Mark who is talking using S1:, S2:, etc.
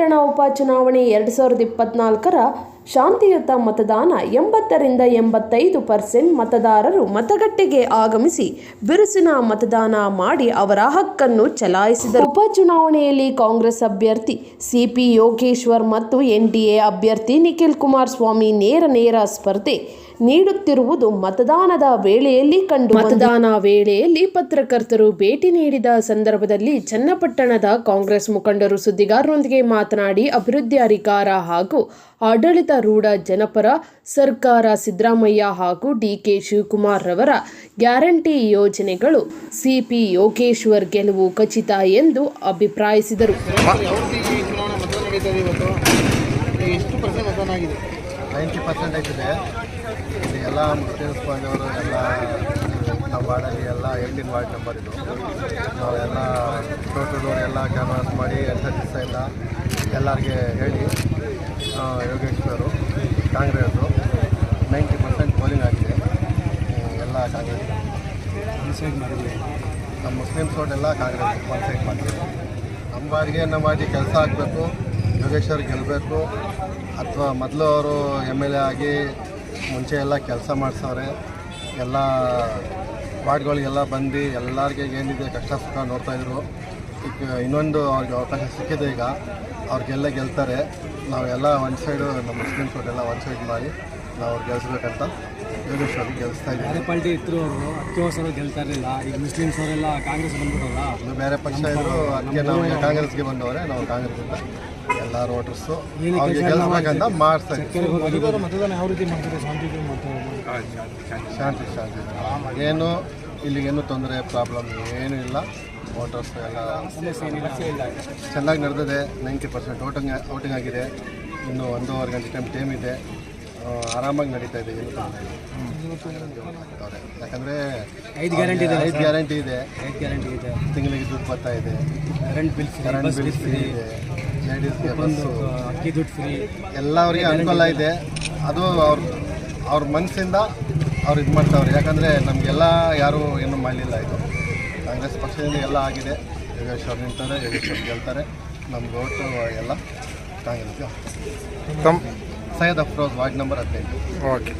S1: ಪಟ್ಟಣ ಉಪಚುನಾವಣೆ ಎರಡು ಸಾವಿರದ ಇಪ್ಪತ್ನಾಲ್ಕರ ಶಾಂತಿಯುತ ಮತದಾನ ಎಂಬತ್ತರಿಂದ ಎಂಬತ್ತೈದು ಪರ್ಸೆಂಟ್ ಮತದಾರರು ಮತಗಟ್ಟೆಗೆ ಆಗಮಿಸಿ ಬಿರುಸಿನ ಮತದಾನ ಮಾಡಿ ಅವರ ಹಕ್ಕನ್ನು ಚಲಾಯಿಸಿದರು. ಉಪಚುನಾವಣೆಯಲ್ಲಿ ಕಾಂಗ್ರೆಸ್ ಅಭ್ಯರ್ಥಿ ಸಿಪಿ ಯೋಗೇಶ್ವರ್ ಮತ್ತು ಎನ್ಡಿಎ ಅಭ್ಯರ್ಥಿ ನಿಖಿಲ್ ಕುಮಾರಸ್ವಾಮಿ ನೇರ ನೇರ ಸ್ಪರ್ಧೆ ನೀಡುತ್ತಿರುವುದು ಮತದಾನದ ವೇಳೆಯಲ್ಲಿ ಕಂಡು ಮತದಾನ ವೇಳೆಯಲ್ಲಿ ಪತ್ರಕರ್ತರು ಭೇಟಿ ನೀಡಿದ ಸಂದರ್ಭದಲ್ಲಿ ಚನ್ನಪಟ್ಟಣದ ಕಾಂಗ್ರೆಸ್ ಮುಖಂಡರು ಸುದ್ದಿಗಾರರೊಂದಿಗೆ ಮಾತನಾಡಿ ಅಭಿವೃದ್ಧಿ ಅಧಿಕಾರ ಹಾಗೂ ಆಡಳಿತಾರೂಢ ಜನಪರ ಸರ್ಕಾರ ಸಿದ್ದರಾಮಯ್ಯ ಹಾಗೂ ಡಿಕೆ ಶಿವಕುಮಾರ್ ರವರ ಗ್ಯಾರಂಟಿ ಯೋಜನೆಗಳು ಸಿಪಿ ಯೋಗೇಶ್ವರ್ ಗೆಲುವು ಖಚಿತ ಎಂದು ಅಭಿಪ್ರಾಯಿಸಿದರು.
S2: ಎಷ್ಟು ಪರ್ಸೆಂಟ್ ಮತದಾನ ಆಗಿದೆ
S3: ನೈಂಟಿ ಪರ್ಸೆಂಟ್ ಆಯ್ತದೆ. ಎಲ್ಲ ಮುಸ್ಲಿಮ್ಸ್ ಬಂದವರು ಎಲ್ಲ ನಮ್ಮ ವಾರ್ಡಲ್ಲಿ ಎಲ್ಲ ಏಯ್ಟೀನ್ ವಾರ್ಡ್ ನಂಬರ್ ಇದು. ನಾವೆಲ್ಲ ಟೋಟಲ್ ಎಲ್ಲ ಕ್ಯಾನ್ವಾಸ್ ಮಾಡಿ ಎಲ್ಲ ದಿವಸ ಎಲ್ಲರಿಗೆ ಹೇಳಿ ಯೋಗೇಶ್ವರು ಕಾಂಗ್ರೆಸ್ಸು ನೈಂಟಿ ಪರ್ಸೆಂಟ್ ಪೋಲಿಂಗ್ ಆಗಿದೆ. ಎಲ್ಲ ಕಾಂಗ್ರೆಸ್.
S2: ಡಿಸೈಡ್ ಮಾಡಿದ್ವಿ
S3: ನಮ್ಮ ಮುಸ್ಲಿಮ್ಸ್ ಎಲ್ಲ ಕಾಂಗ್ರೆಸ್ ಒನ್ ಸೈಡ್ ಮಾಡ್ತೀವಿ. ನಮ್ಮ ಬಾರಿಗೆ ನಮ್ಮ ಬಾರಿ ಕೆಲಸ ಆಗಬೇಕು ಯೋಗೇಶ್ವರ್ ಗೆಲ್ಲಬೇಕು ಅಥವಾ ಮೊದಲು ಅವರು ಎಂ ಎಲ್ ಎ ಆಗಿ ಮುಂಚೆ ಎಲ್ಲ ಕೆಲಸ ಮಾಡಿಸವ್ರೆ. ಎಲ್ಲ ವಾರ್ಡ್ಗಳಿಗೆಲ್ಲ ಬಂದು ಎಲ್ಲರಿಗೆ ಏನಿದೆ ಕಷ್ಟ ಸುಖ ನೋಡ್ತಾಯಿದ್ರು ಈಗ ಇನ್ನೊಂದು ಅವ್ರಿಗೆ ಅವಕಾಶ ಸಿಕ್ಕಿದೆ ಈಗ. ಅವ್ರಿಗೆಲ್ಲ ಗೆಲ್ತಾರೆ. ನಾವೆಲ್ಲ ಒನ್ ಸೈಡು ನಮ್ಮ ಮುಸ್ಲಿಮ್ಸ್ ಅವರೆಲ್ಲ ಒನ್ ಸೈಡ್ ಮಾಡಿ. ನಾವು ಅವ್ರು ಗೆಲ್ಲಿಸ್ಬೇಕಂತ ಯೋಗೇಶ್ವರ್ಗೆ ಗೆಲ್ಲಿಸ್ತಾ ಇದ್ದೀವಿ
S2: ಬೇರೆ ಪಾರ್ಟಿ ಇದ್ರು ಅವರು ಅಕ್ಕಿ ವರ್ಷರು ಗೆಲ್ತಾ ಇರಲಿಲ್ಲ. ಈಗ ಮುಸ್ಲಿಮ್ಸ್ ಅವರೆಲ್ಲ ಕಾಂಗ್ರೆಸ್ ಬಂದ್ಬಿಟ್ಟಲ್ಲ
S3: ಇನ್ನು ಬೇರೆ ಪಕ್ಷ ಇದ್ರು ಅದಕ್ಕೆ ನಾವು ಈಗ ಕಾಂಗ್ರೆಸ್ಗೆ ಬಂದವರೇ ನಾವು ಕಾಂಗ್ರೆಸ್ ಕಾಂಗ್ರೆಸ್ಸಿಂದ ಎಲ್ಲ ವೋಟರ್ಸು ಅವ್ರಿಗೆ ಗೆಲ್ಲಿಸ್ಬೇಕಂತ ಮಾಡ್ತಾ ಇದ್ದೀವಿ
S2: ಮತದಾನ ಯಾವ ರೀತಿ ಮಾಡ್ತಾರೆ? ಶಾಂತಿ ಮಾಡ್ತಾರೆ?
S3: ಶಾಂತಿ ಶಾಂತಿ. ಏನು ಇಲ್ಲಿಗೇನು ತೊಂದರೆ ಪ್ರಾಬ್ಲಮ್ ಏನು ಇಲ್ಲ. ವೋಟರ್ಸ್ ಎಲ್ಲ ಚೆನ್ನಾಗಿ ನಡೆದಿದೆ. ನೈಂಟಿ ಪರ್ಸೆಂಟ್ ಔಟಿಂಗ್ ಔಟಿಂಗ್ ಆಗಿದೆ. ಇನ್ನು ಒಂದೂವರೆ ಗಂಟೆ ಟೈಮ್ ಟೈಮ್ ಇದೆ. ಆರಾಮಾಗಿ ನಡೀತಾ ಇದೆ ಏನು ತೊಂದರೆ ಇಲ್ಲ. ಯಾಕಂದರೆ
S2: ಐದು ಗ್ಯಾರಂಟಿ ಇದೆ
S3: ಐದು ಗ್ಯಾರಂಟಿ ಇದೆ.
S2: ಐದು ಗ್ಯಾರಂಟಿ ಇದೆ.
S3: ತಿಂಗಳಿಗೆ ದುಡ್ಡು ಬರ್ತಾ ಇದೆ.
S2: Current bill free
S3: current bill free ಇದೆ. ಲೇಡೀಸ್ಗೆ ಬಸ್ಸು
S2: ಅಕ್ಕಿ ದುಡ್ಡು ಫ್ರೀ
S3: ಎಲ್ಲವರಿಗೆ ಅನುಕೂಲ ಇದೆ. ಅದು ಅವ್ರ ಅವ್ರ ಮನಸ್ಸಿಂದ ಅವ್ರು ಇದು ಮಾಡ್ತಾವ್ರೆ. ಯಾಕಂದರೆ ನಮಗೆಲ್ಲ ಯಾರೂ ಏನೂ ಮಾಡಲಿಲ್ಲ ಇದು. ಕಾಂಗ್ರೆಸ್ ಪಕ್ಷದಿಂದ ಎಲ್ಲ ಆಗಿದೆ. ಯೋಗೇಶ್ವರ್ ನಿಂತಾರೆ ಯೋಗೇಶ್ವರ್ ಗೆಲ್ತಾರೆ. ನಮ್ಗೆ ಓಟು ಎಲ್ಲ ಕಾಂಗ್ರೆಸ್ಗೆ.
S4: ತಮ್ಮ
S3: ಸೈಯದ್ ಅಫ್ರೋಜ್ ವಾರ್ಡ್ ನಂಬರ್ ಹದಿನೈದು
S4: ಓಕೆ